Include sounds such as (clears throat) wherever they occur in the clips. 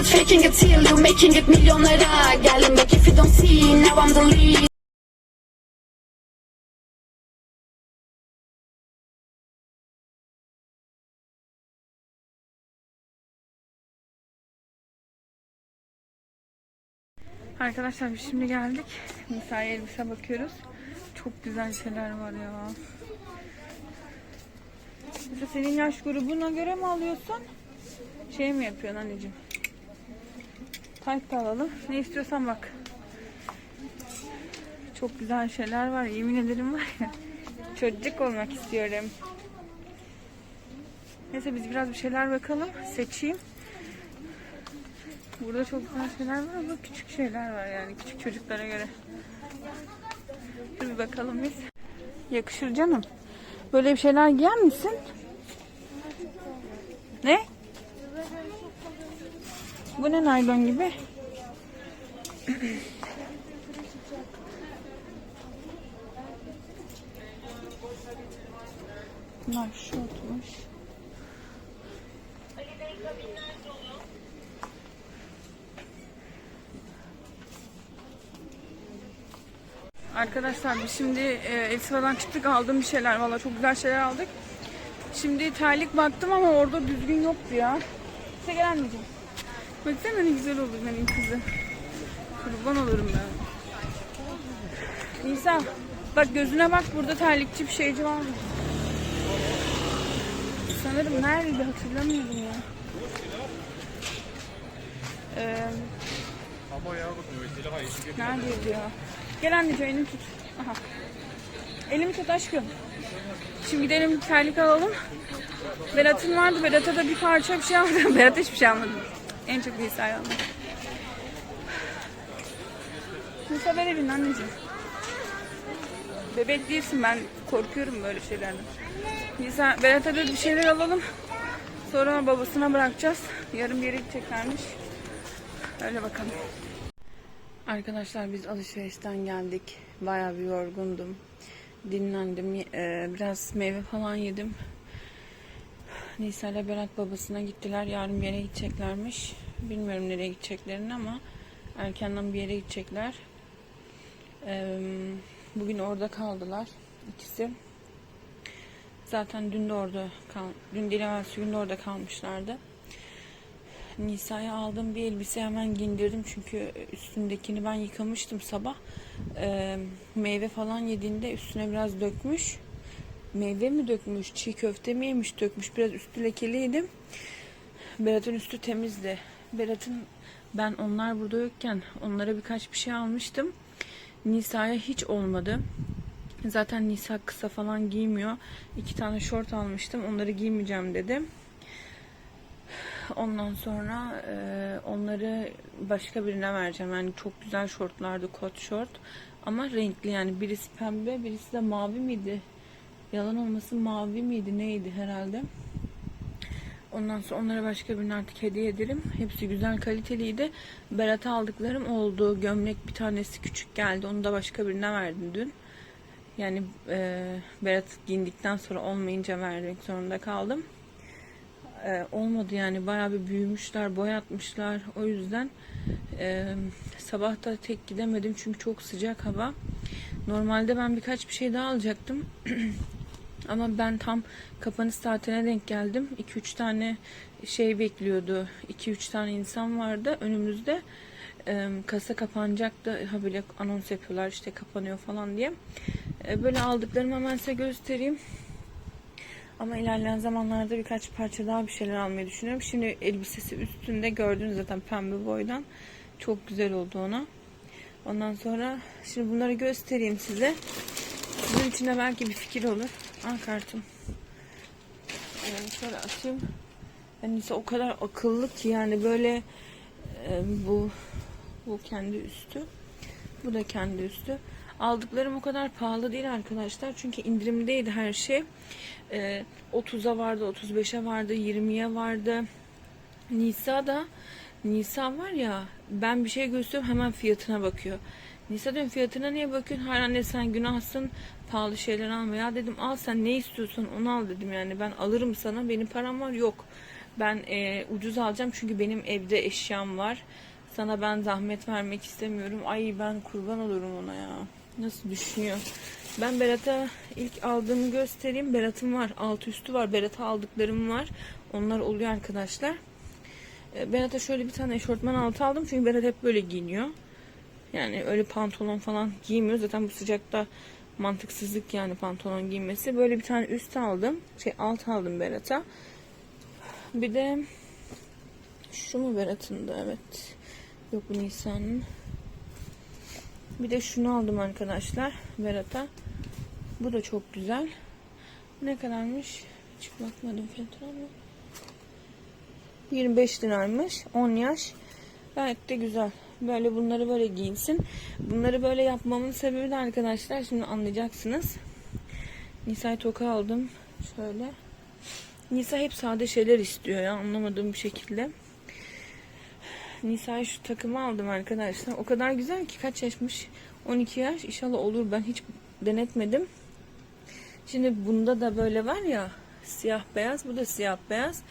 it, faking it till you making it milyonlara Geldim back if you don't see, now I'm the lead Arkadaşlar biz şimdi geldik. Misal elbise bakıyoruz. Çok güzel şeyler var ya. Mesela senin yaş grubuna göre mi alıyorsun? Şey mi yapıyorsun anneciğim? Tayt da alalım. Ne istiyorsan bak. Çok güzel şeyler var. Yemin ederim var ya. Çocuk olmak istiyorum. Neyse biz biraz bir şeyler bakalım. Seçeyim. Burada çok güzel şeyler var ama küçük şeyler var yani küçük çocuklara göre. Dur bir bakalım biz. Yakışır canım. Böyle bir şeyler giyer misin? Ne? Bu ne naylon gibi? Bunlar şortmuş. Arkadaşlar biz şimdi e, Elsiva'dan çıktık aldığım bir şeyler valla çok güzel şeyler aldık. Şimdi terlik baktım ama orada düzgün yoktu ya. Size gel anneciğim. Baksana ne güzel olur benim kızı. Kurban olurum ben. Nisa bak gözüne bak burada terlikçi bir şeyci var mı? Sanırım nerede hatırlamıyorum ya. Ee, Neredeydi ya? Gel anneciğim elimi tut. Aha. Elimi tut aşkım. Şimdi gidelim terlik alalım. Berat'ın vardı. Berat'a da bir parça bir şey aldım. (laughs) Berat hiçbir şey almadı. En çok say aldım. Musa ver elini anneciğim. Bebek değilsin ben korkuyorum böyle şeylerden. Nisa Berat'a bir şeyler alalım. Sonra babasına bırakacağız. Yarın bir yere gideceklermiş. Öyle bakalım. Arkadaşlar biz alışverişten geldik. Bayağı bir yorgundum. Dinlendim. Ee, biraz meyve falan yedim. Nisa ile Berat babasına gittiler. Yarın bir yere gideceklermiş. Bilmiyorum nereye gideceklerini ama erkenden bir yere gidecekler. Bugün orada kaldılar ikisi. Zaten dün de orada kal dün değil gün de orada kalmışlardı. Nisa'ya aldığım bir elbise hemen giydirdim çünkü üstündekini ben yıkamıştım sabah. Ee, meyve falan yediğinde üstüne biraz dökmüş. Meyve mi dökmüş, çiğ köfte mi yemiş dökmüş. Biraz üstü lekeliydi. Berat'ın üstü temizdi. Berat'ın ben onlar burada yokken onlara birkaç bir şey almıştım. Nisa'ya hiç olmadı. Zaten Nisa kısa falan giymiyor. İki tane şort almıştım. Onları giymeyeceğim dedi. Ondan sonra e, onları başka birine vereceğim. Yani çok güzel şortlardı, kot şort. Ama renkli yani birisi pembe, birisi de mavi miydi? Yalan olmasın mavi miydi neydi herhalde. Ondan sonra onlara başka birine artık hediye ederim. Hepsi güzel kaliteliydi. Berat'a aldıklarım oldu. Gömlek bir tanesi küçük geldi. Onu da başka birine verdim dün. Yani e, Berat giyindikten sonra olmayınca vermek zorunda kaldım e, olmadı yani bayağı bir büyümüşler, boyatmışlar. O yüzden e, sabah da tek gidemedim çünkü çok sıcak hava. Normalde ben birkaç bir şey daha alacaktım. (clears throat) Ama ben tam kapanış saatine denk geldim. 2-3 tane şey bekliyordu. 2-3 tane insan vardı önümüzde. E, kasa kapanacaktı. Ha böyle anons yapıyorlar işte kapanıyor falan diye. E, böyle aldıklarımı hemen size göstereyim. Ama ilerleyen zamanlarda birkaç parça daha bir şeyler almayı düşünüyorum. Şimdi elbisesi üstünde gördüğünüz zaten pembe boydan. Çok güzel oldu ona. Ondan sonra şimdi bunları göstereyim size. Sizin için de belki bir fikir olur. Aa kartım. Yani şöyle atayım. Yani o kadar akıllı ki yani böyle e, bu bu kendi üstü. Bu da kendi üstü. Aldıklarım o kadar pahalı değil arkadaşlar. Çünkü indirimdeydi her şey. Ee, 30'a vardı, 35'e vardı, 20'ye vardı. Nisa da Nisa var ya ben bir şey gösteriyorum hemen fiyatına bakıyor. Nisa diyorum fiyatına niye bakıyorsun? Hayır anne sen günahsın pahalı şeyler alma. Ya dedim al sen ne istiyorsan onu al dedim yani ben alırım sana benim param var yok. Ben e, ucuz alacağım çünkü benim evde eşyam var. Sana ben zahmet vermek istemiyorum. Ay ben kurban olurum ona ya. Nasıl düşünüyor? Ben Berat'a ilk aldığımı göstereyim. Berat'ım var. Alt üstü var. Berat'a aldıklarım var. Onlar oluyor arkadaşlar. E, Berat'a şöyle bir tane eşortman altı aldım. Çünkü Berat hep böyle giyiniyor. Yani öyle pantolon falan giymiyor. Zaten bu sıcakta mantıksızlık yani pantolon giymesi. Böyle bir tane üst aldım. Şey alt aldım Berat'a. Bir de şu mu Berat'ın da evet. Yok bu Nisan'ın. Bir de şunu aldım arkadaşlar Berat'a. Bu da çok güzel. Ne kadarmış? Hiç bakmadım fiyatına ama. 25 liraymış. 10 yaş. Gayet de güzel. Böyle bunları böyle giyinsin. Bunları böyle yapmamın sebebi de arkadaşlar şimdi anlayacaksınız. Nisa'ya toka aldım. Şöyle. Nisa hep sade şeyler istiyor ya anlamadığım bir şekilde. Nisa'ya şu takımı aldım arkadaşlar. O kadar güzel ki kaç yaşmış? 12 yaş. İnşallah olur. Ben hiç denetmedim. Şimdi bunda da böyle var ya siyah beyaz. Bu da siyah beyaz.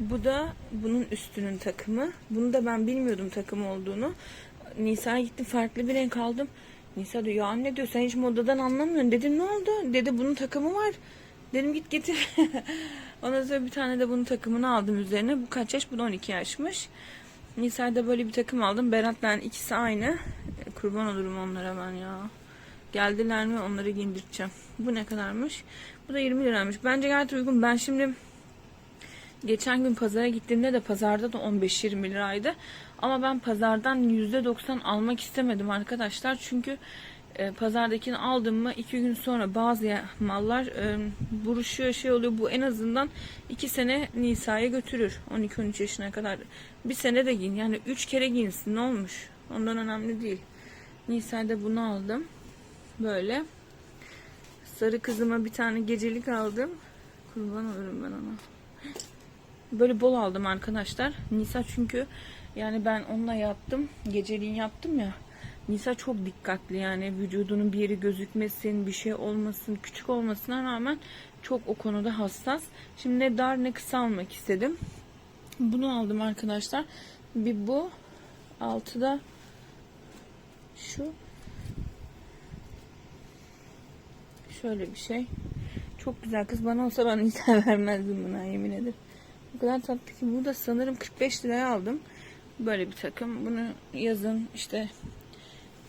Bu da bunun üstünün takımı. Bunu da ben bilmiyordum takım olduğunu. Nisa'ya gittim farklı bir renk aldım. Nisa diyor ya anne diyor sen hiç modadan anlamıyorsun. Dedim ne oldu? Dedi bunun takımı var. Dedim git getir. (laughs) Ondan sonra bir tane de bunun takımını aldım üzerine. Bu kaç yaş? Bu da 12 yaşmış. Nisa'ya da böyle bir takım aldım. Berat'la ikisi aynı. E, Kurban olurum onlara ben ya. Geldiler mi onları giydireceğim. Bu ne kadarmış? Bu da 20 liraymış. Bence gayet uygun. Ben şimdi geçen gün pazara gittiğimde de pazarda da 15-20 liraydı. Ama ben pazardan %90 almak istemedim arkadaşlar. Çünkü e, pazardakini aldım mı iki gün sonra bazı mallar e, buruşuyor şey oluyor. Bu en azından 2 sene Nisa'ya götürür. 12-13 yaşına kadar. Bir sene de giyin. Yani 3 kere giyinsin ne olmuş? Ondan önemli değil. Nisa'da bunu aldım. Böyle. Sarı kızıma bir tane gecelik aldım. Kurban olurum ben ona. Böyle bol aldım arkadaşlar. Nisa çünkü yani ben onunla yattım. Geceliğin yaptım ya. Nisa çok dikkatli yani vücudunun bir yeri gözükmesin, bir şey olmasın, küçük olmasına rağmen çok o konuda hassas. Şimdi ne dar ne kısa almak istedim. Bunu aldım arkadaşlar. Bir bu. Altıda şu. Şöyle bir şey. Çok güzel kız. Bana olsa ben (laughs) Nisa vermezdim buna yemin ederim. O kadar tatlı ki. Bu da sanırım 45 liraya aldım. Böyle bir takım. Bunu yazın işte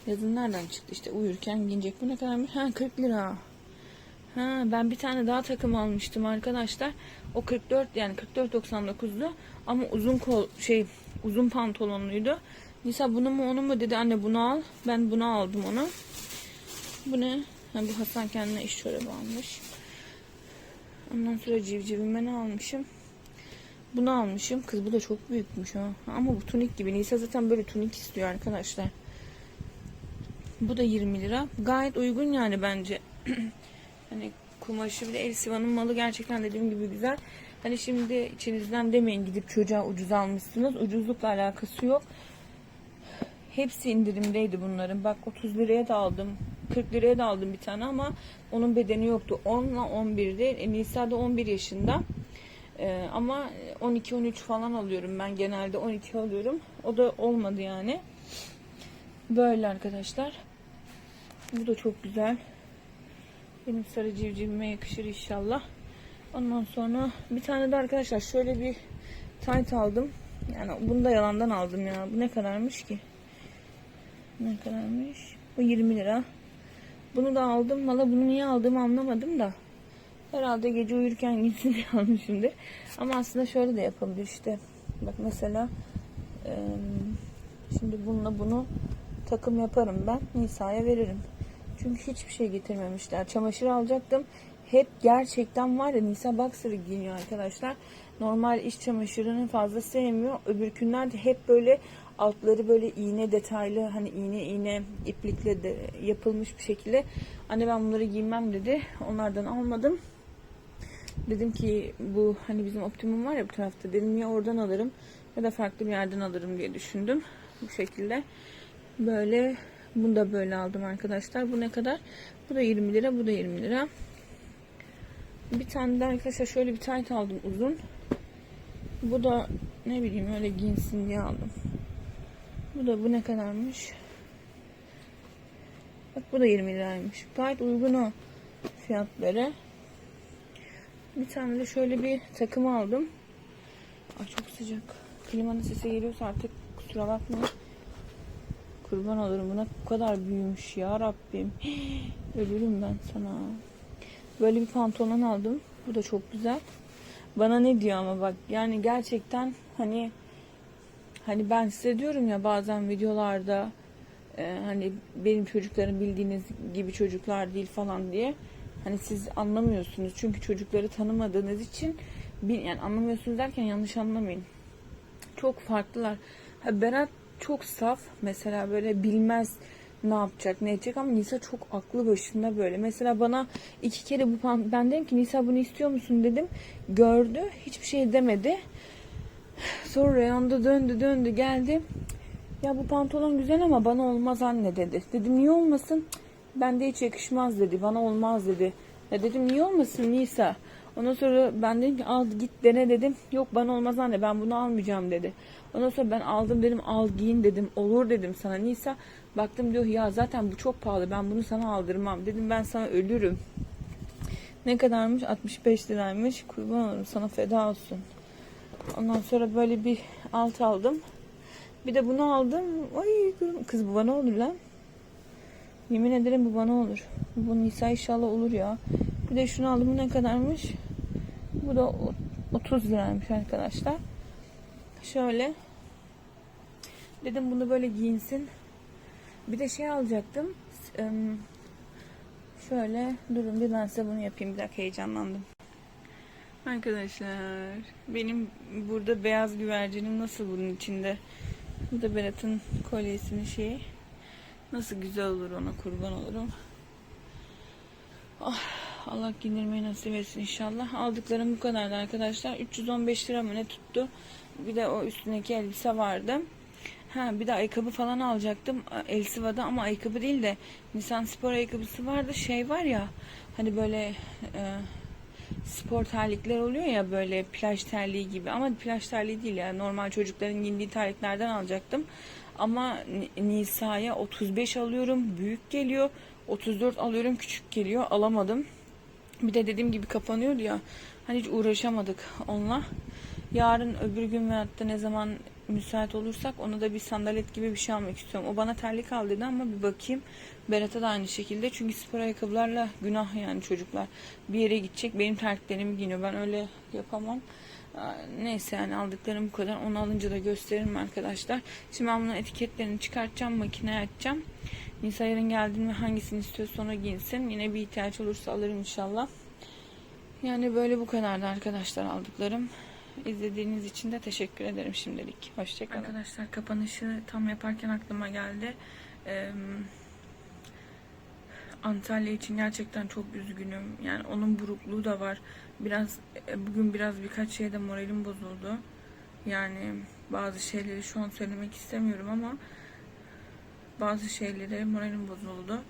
yazın nereden çıktı işte uyurken giyecek. Bu ne kadarmış? Ha 40 lira. Ha ben bir tane daha takım almıştım arkadaşlar. O 44 yani 44.99'du ama uzun kol şey uzun pantolonluydu. Nisa bunu mu onu mu dedi anne bunu al. Ben bunu aldım onu. Bu ne? Ha, bu Hasan kendine iş çorabı almış. Ondan sonra civcivime ne almışım? Bunu almışım. Kız bu da çok büyükmüş ha. Ama bu tunik gibi. Nisa zaten böyle tunik istiyor arkadaşlar. Bu da 20 lira. Gayet uygun yani bence. (clears throat) hani kumaşı bir de Elsiva'nın malı gerçekten dediğim gibi güzel. Hani şimdi içinizden demeyin gidip çocuğa ucuz almışsınız. Ucuzlukla alakası yok. Hepsi indirimdeydi bunların. Bak 30 liraya da aldım. 40 liraya da aldım bir tane ama onun bedeni yoktu. 10 ile 11 değil. E, Nisa da 11 yaşında. Ee, ama 12-13 falan alıyorum ben genelde 12 alıyorum. O da olmadı yani. Böyle arkadaşlar. Bu da çok güzel. Benim sarı civcivime yakışır inşallah. Ondan sonra bir tane de arkadaşlar şöyle bir tayt aldım. Yani bunu da yalandan aldım ya. Bu ne kadarmış ki? Ne kadarmış? Bu 20 lira. Bunu da aldım. Valla bunu niye aldığımı anlamadım da. Herhalde gece uyurken (laughs) gitsin diye almışımdır. Ama aslında şöyle de yapabilir işte. Bak mesela şimdi bununla bunu takım yaparım ben. Nisa'ya veririm. Çünkü hiçbir şey getirmemişler. Çamaşır alacaktım. Hep gerçekten var ya Nisa Boxer'ı giyiniyor arkadaşlar. Normal iş çamaşırını fazla sevmiyor. Öbürkünler de hep böyle altları böyle iğne detaylı hani iğne iğne iplikle de yapılmış bir şekilde. Anne ben bunları giymem dedi. Onlardan almadım. Dedim ki bu hani bizim optimum var ya bu tarafta. Dedim ya oradan alırım ya da farklı bir yerden alırım diye düşündüm. Bu şekilde. Böyle bunu da böyle aldım arkadaşlar. Bu ne kadar? Bu da 20 lira. Bu da 20 lira. Bir tane de arkadaşlar şöyle bir tayt aldım uzun. Bu da ne bileyim öyle giyinsin diye aldım. Bu da bu ne kadarmış? Bak bu da 20 liraymış. Gayet uygun o fiyatları. Bir tane de şöyle bir takım aldım. Ay çok sıcak. Klimanın sesi geliyorsa artık kusura bakmayın. Kurban olurum buna bu kadar büyümüş ya Rabbim. (gasps) Ölürüm ben sana. Böyle bir pantolon aldım. Bu da çok güzel. Bana ne diyor ama bak yani gerçekten hani hani ben size diyorum ya bazen videolarda e, hani benim çocuklarım bildiğiniz gibi çocuklar değil falan diye hani siz anlamıyorsunuz. Çünkü çocukları tanımadığınız için yani anlamıyorsunuz derken yanlış anlamayın. Çok farklılar. Ha, Berat çok saf. Mesela böyle bilmez ne yapacak ne edecek ama Nisa çok aklı başında böyle. Mesela bana iki kere bu ben dedim ki Nisa bunu istiyor musun? dedim. Gördü hiçbir şey demedi. Sonra reyonda döndü döndü geldi. Ya bu pantolon güzel ama bana olmaz anne dedi. Dedim niye olmasın? Bende hiç yakışmaz dedi. Bana olmaz dedi. Ya dedim niye olmasın Nisa? Ondan sonra ben dedim ki al git dene dedim. Yok bana olmaz anne ben bunu almayacağım dedi. Ondan sonra ben aldım dedim al giyin dedim. Olur dedim sana Nisa. Baktım diyor ya zaten bu çok pahalı ben bunu sana aldırmam. Dedim ben sana ölürüm. Ne kadarmış? 65 liraymış. Kurban olurum sana feda olsun. Ondan sonra böyle bir alt aldım. Bir de bunu aldım. Ay kız bu bana olur lan. Yemin ederim bu bana olur. Bu Nisa inşallah olur ya. Bir de şunu aldım. Bu ne kadarmış? Bu da o- 30 liraymış arkadaşlar. Şöyle. Dedim bunu böyle giyinsin. Bir de şey alacaktım. Şöyle durun bir ben size bunu yapayım. Bir dakika heyecanlandım. Arkadaşlar benim burada beyaz güvercinim nasıl bunun içinde? Bu da Berat'ın kolyesinin şeyi. Nasıl güzel olur ona kurban olurum. Ah, Allah giydirmeyi nasip etsin inşallah. Aldıklarım bu kadardı arkadaşlar. 315 lira mı ne tuttu? Bir de o üstündeki elbise vardı. Ha bir de ayakkabı falan alacaktım Elsiva'da ama ayakkabı değil de Nisan spor ayakkabısı vardı. Şey var ya hani böyle e, spor terlikler oluyor ya böyle plaj terliği gibi ama plaj terliği değil ya normal çocukların giydiği terliklerden alacaktım. Ama Ni- Nisa'ya 35 alıyorum büyük geliyor 34 alıyorum küçük geliyor alamadım. Bir de dediğim gibi kapanıyordu ya hani hiç uğraşamadık onunla. Yarın öbür gün veyahut da ne zaman müsait olursak ona da bir sandalet gibi bir şey almak istiyorum. O bana terlik al dedi ama bir bakayım. Berat'a da aynı şekilde. Çünkü spor ayakkabılarla günah yani çocuklar. Bir yere gidecek benim terliklerimi giyiniyor. Ben öyle yapamam. Neyse yani aldıklarım bu kadar. Onu alınca da gösteririm arkadaşlar. Şimdi ben bunun etiketlerini çıkartacağım. Makineye açacağım. Nisa yarın geldiğinde hangisini istiyor sonra giyinsin. Yine bir ihtiyaç olursa alırım inşallah. Yani böyle bu kadardı arkadaşlar aldıklarım. İzlediğiniz için de teşekkür ederim şimdilik. Hoşçakalın. Arkadaşlar kapanışı tam yaparken aklıma geldi. Ee, Antalya için gerçekten çok üzgünüm. Yani onun burukluğu da var. Biraz e, bugün biraz birkaç şeyde moralim bozuldu. Yani bazı şeyleri şu an söylemek istemiyorum ama bazı şeylere moralim bozuldu.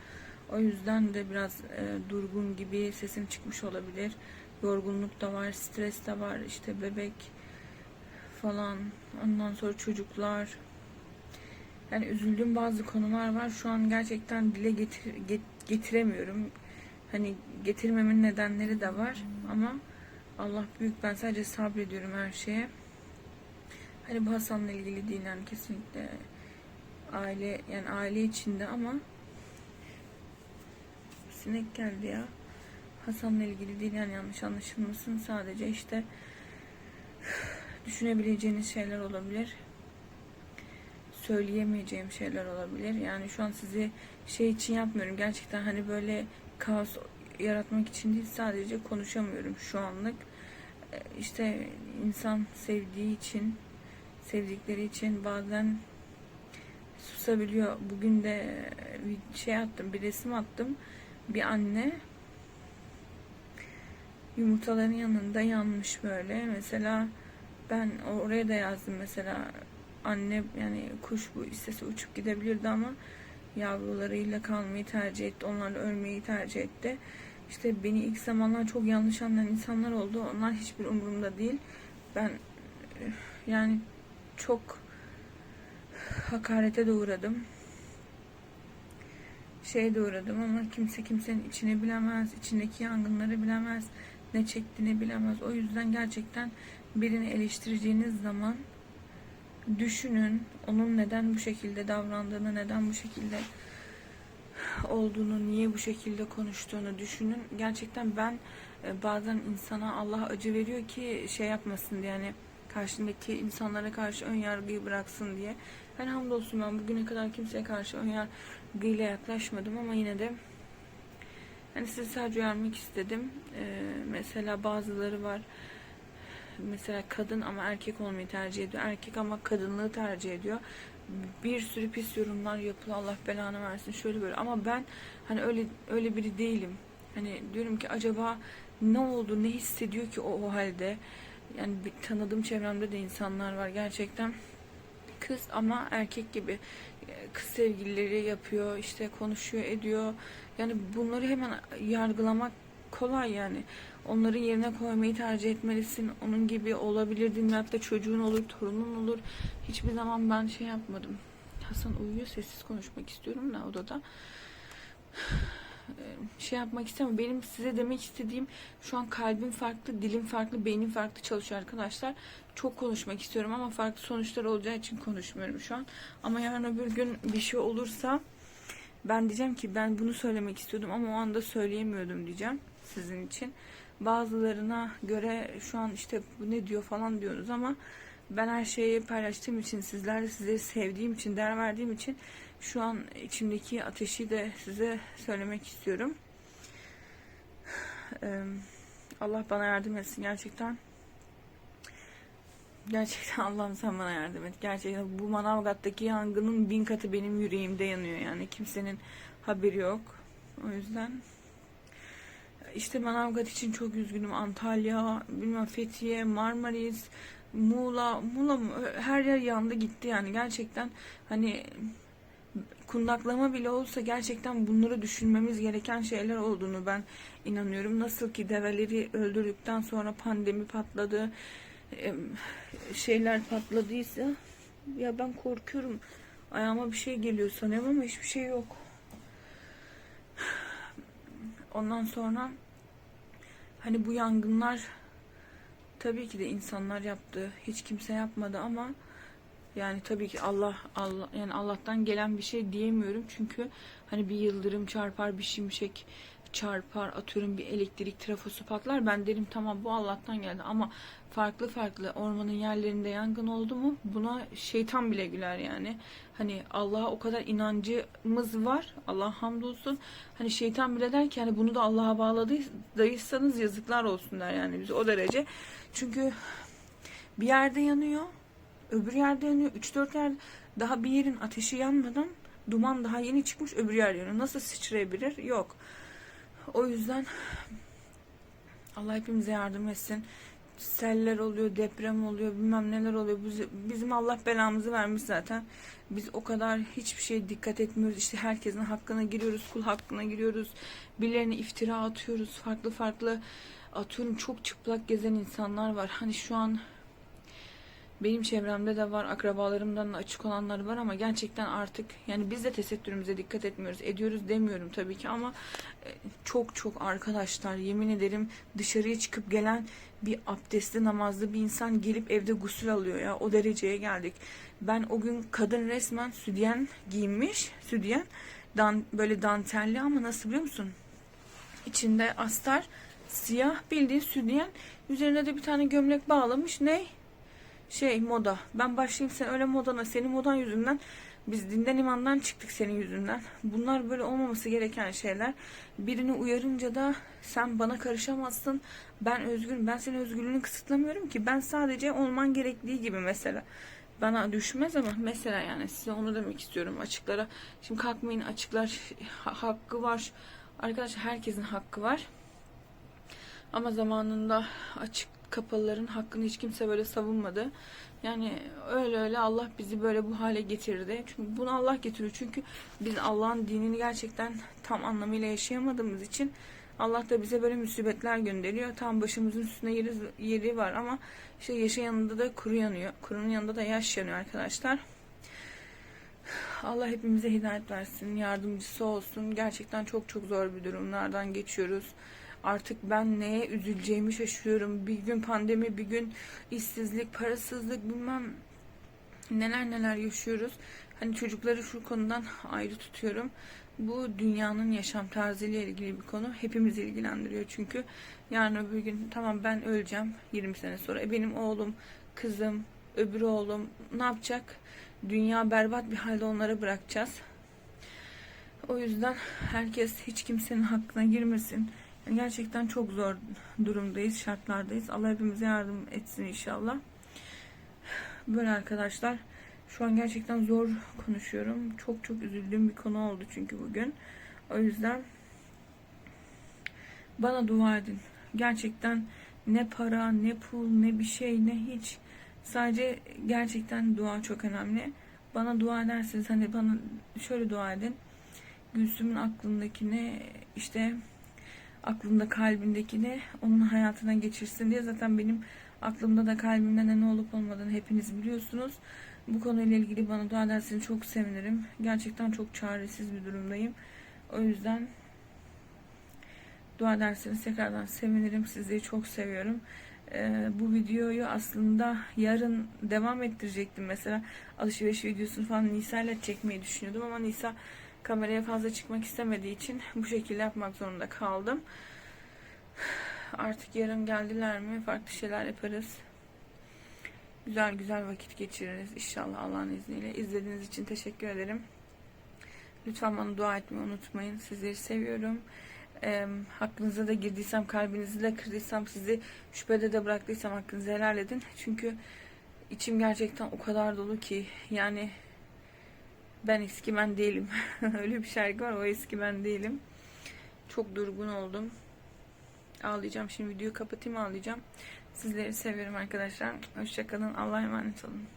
O yüzden de biraz e, durgun gibi sesim çıkmış olabilir. Yorgunluk da var, stres de var. İşte bebek falan. Ondan sonra çocuklar. Yani üzüldüğüm bazı konular var. Şu an gerçekten dile getir, get- getiremiyorum. Hani getirmemin nedenleri de var ama Allah büyük. Ben sadece sabrediyorum her şeye. Hani bu Hasan'la ilgili değil yani kesinlikle aile yani aile içinde ama sinek geldi ya. Hasan'la ilgili değil yani yanlış anlaşılmasın sadece işte düşünebileceğiniz şeyler olabilir. Söyleyemeyeceğim şeyler olabilir. Yani şu an sizi şey için yapmıyorum. Gerçekten hani böyle kaos yaratmak için değil sadece konuşamıyorum şu anlık. Ee, İşte insan sevdiği için sevdikleri için bazen susabiliyor. Bugün de bir şey attım, bir resim attım. Bir anne yumurtaların yanında yanmış böyle. Mesela ben oraya da yazdım mesela anne yani kuş bu istese uçup gidebilirdi ama yavrularıyla kalmayı tercih etti. Onlarla ölmeyi tercih etti. İşte beni ilk zamanlar çok yanlış anlayan insanlar oldu. Onlar hiçbir umurumda değil. Ben yani çok hakarete de uğradım. Şeye de uğradım ama kimse kimsenin içini bilemez, içindeki yangınları bilemez, ne çektiğini bilemez. O yüzden gerçekten birini eleştireceğiniz zaman düşünün onun neden bu şekilde davrandığını, neden bu şekilde olduğunu, niye bu şekilde konuştuğunu düşünün. Gerçekten ben e, bazen insana Allah acı veriyor ki şey yapmasın diye yani karşındaki insanlara karşı ön yargıyı bıraksın diye. Ben hamdolsun ben bugüne kadar kimseye karşı ön yargıyla yaklaşmadım ama yine de hani sizi sadece uyarmak istedim. Ee, mesela bazıları var mesela kadın ama erkek olmayı tercih ediyor. Erkek ama kadınlığı tercih ediyor. Bir sürü pis yorumlar yapılıyor. Allah belanı versin. Şöyle böyle. Ama ben hani öyle öyle biri değilim. Hani diyorum ki acaba ne oldu, ne hissediyor ki o, o halde? Yani bir tanıdığım çevremde de insanlar var gerçekten kız ama erkek gibi kız sevgilileri yapıyor, işte konuşuyor, ediyor. Yani bunları hemen yargılamak kolay yani. Onların yerine koymayı tercih etmelisin. Onun gibi olabilirdin. Hatta çocuğun olur, torunun olur. Hiçbir zaman ben şey yapmadım. Hasan uyuyor. Sessiz konuşmak istiyorum da odada. (sighs) Şey yapmak istemiyorum. Benim size demek istediğim şu an kalbim farklı, dilim farklı, beynim farklı çalışıyor arkadaşlar. Çok konuşmak istiyorum ama farklı sonuçlar olacağı için konuşmuyorum şu an. Ama yarın öbür gün bir şey olursa ben diyeceğim ki ben bunu söylemek istiyordum ama o anda söyleyemiyordum diyeceğim sizin için. Bazılarına göre şu an işte bu ne diyor falan diyoruz ama ben her şeyi paylaştığım için sizlerle sizleri sevdiğim için değer verdiğim için şu an içimdeki ateşi de size söylemek istiyorum. Allah bana yardım etsin gerçekten. Gerçekten (laughs) Allah'ım sen bana yardım et. Gerçekten bu Manavgat'taki yangının bin katı benim yüreğimde yanıyor yani. Kimsenin haberi yok. O yüzden işte Manavgat için çok üzgünüm. Antalya, bilmem Fethiye, Marmaris, Muğla, Muğla mı? her yer yandı gitti yani. Gerçekten hani kundaklama bile olsa gerçekten bunları düşünmemiz gereken şeyler olduğunu ben inanıyorum. Nasıl ki develeri öldürdükten sonra pandemi patladı, şeyler patladıysa ya ben korkuyorum. Ayağıma bir şey geliyor sanıyorum ama hiçbir şey yok. Ondan sonra hani bu yangınlar tabii ki de insanlar yaptı. Hiç kimse yapmadı ama yani tabii ki Allah Allah yani Allah'tan gelen bir şey diyemiyorum çünkü hani bir yıldırım çarpar, bir şimşek çarpar, atıyorum bir elektrik trafosu patlar. Ben derim tamam bu Allah'tan geldi ama farklı farklı ormanın yerlerinde yangın oldu mu buna şeytan bile güler yani. Hani Allah'a o kadar inancımız var. Allah hamdolsun. Hani şeytan bile der ki hani bunu da Allah'a bağladıysanız yazıklar olsun der yani bize o derece. Çünkü bir yerde yanıyor öbür yerde yanıyor. 3-4 yer daha bir yerin ateşi yanmadan duman daha yeni çıkmış öbür yer yanıyor. Nasıl sıçrayabilir? Yok. O yüzden Allah hepimize yardım etsin. Seller oluyor, deprem oluyor, bilmem neler oluyor. Biz- Bizim Allah belamızı vermiş zaten. Biz o kadar hiçbir şeye dikkat etmiyoruz. İşte herkesin hakkına giriyoruz, kul hakkına giriyoruz. Birilerine iftira atıyoruz. Farklı farklı atıyorum çok çıplak gezen insanlar var. Hani şu an benim çevremde de var, akrabalarımdan da açık olanlar var ama gerçekten artık yani biz de tesettürümüze dikkat etmiyoruz. Ediyoruz demiyorum tabii ki ama e, çok çok arkadaşlar yemin ederim dışarıya çıkıp gelen bir abdestli namazlı bir insan gelip evde gusül alıyor ya o dereceye geldik. Ben o gün kadın resmen südyen giyinmiş, südyen dan, böyle dantelli ama nasıl biliyor musun? İçinde astar, siyah bildiğin südyen, üzerine de bir tane gömlek bağlamış. Ne? Şey moda. Ben başlayayım sen öyle modana. Senin modan yüzünden biz dinden imandan çıktık senin yüzünden. Bunlar böyle olmaması gereken şeyler. Birini uyarınca da sen bana karışamazsın. Ben özgürüm. Ben senin özgürlüğünü kısıtlamıyorum ki. Ben sadece olman gerektiği gibi mesela. Bana düşmez ama mesela yani size onu demek istiyorum açıklara. Şimdi kalkmayın açıklar ha- hakkı var. Arkadaşlar herkesin hakkı var. Ama zamanında açık kapalıların hakkını hiç kimse böyle savunmadı. Yani öyle öyle Allah bizi böyle bu hale getirdi. Çünkü bunu Allah getiriyor. Çünkü biz Allah'ın dinini gerçekten tam anlamıyla yaşayamadığımız için Allah da bize böyle musibetler gönderiyor. Tam başımızın üstüne yeri, yeri var ama işte yaşın yanında da kuru yanıyor. Kurunun yanında da yaş yanıyor arkadaşlar. Allah hepimize hidayet versin, yardımcısı olsun. Gerçekten çok çok zor bir durumlardan geçiyoruz. Artık ben neye üzüleceğimi şaşıyorum. Bir gün pandemi, bir gün işsizlik, parasızlık bilmem neler neler yaşıyoruz. Hani çocukları şu konudan ayrı tutuyorum. Bu dünyanın yaşam tarzıyla ilgili bir konu. Hepimizi ilgilendiriyor çünkü. Yarın öbür gün tamam ben öleceğim 20 sene sonra. E benim oğlum, kızım, öbür oğlum ne yapacak? Dünya berbat bir halde onlara bırakacağız. O yüzden herkes hiç kimsenin hakkına girmesin. Gerçekten çok zor durumdayız, şartlardayız. Allah hepimize yardım etsin inşallah. Böyle arkadaşlar. Şu an gerçekten zor konuşuyorum. Çok çok üzüldüğüm bir konu oldu çünkü bugün. O yüzden bana dua edin. Gerçekten ne para, ne pul, ne bir şey, ne hiç. Sadece gerçekten dua çok önemli. Bana dua ederseniz hani bana şöyle dua edin. Gülsüm'ün aklındakini işte aklında kalbindekini onun hayatına geçirsin diye zaten benim aklımda da kalbimde de ne olup olmadığını hepiniz biliyorsunuz. Bu konuyla ilgili bana dua ederseniz çok sevinirim. Gerçekten çok çaresiz bir durumdayım. O yüzden dua ederseniz tekrardan sevinirim. Sizleri çok seviyorum. Ee, bu videoyu aslında yarın devam ettirecektim. Mesela alışveriş videosunu falan Nisa ile çekmeyi düşünüyordum ama Nisa kameraya fazla çıkmak istemediği için bu şekilde yapmak zorunda kaldım. Artık yarın geldiler mi farklı şeyler yaparız. Güzel güzel vakit geçiririz inşallah Allah'ın izniyle. İzlediğiniz için teşekkür ederim. Lütfen bana dua etmeyi unutmayın. Sizleri seviyorum. Ee, hakkınıza da girdiysem, kalbinizi de kırdıysam, sizi şüphede de bıraktıysam hakkınızı helal edin. Çünkü içim gerçekten o kadar dolu ki yani ben eski ben değilim. (laughs) Öyle bir şarkı var o eski ben değilim. Çok durgun oldum. Ağlayacağım şimdi videoyu kapatayım ağlayacağım. Sizleri seviyorum arkadaşlar. Hoşçakalın. Allah'a emanet olun.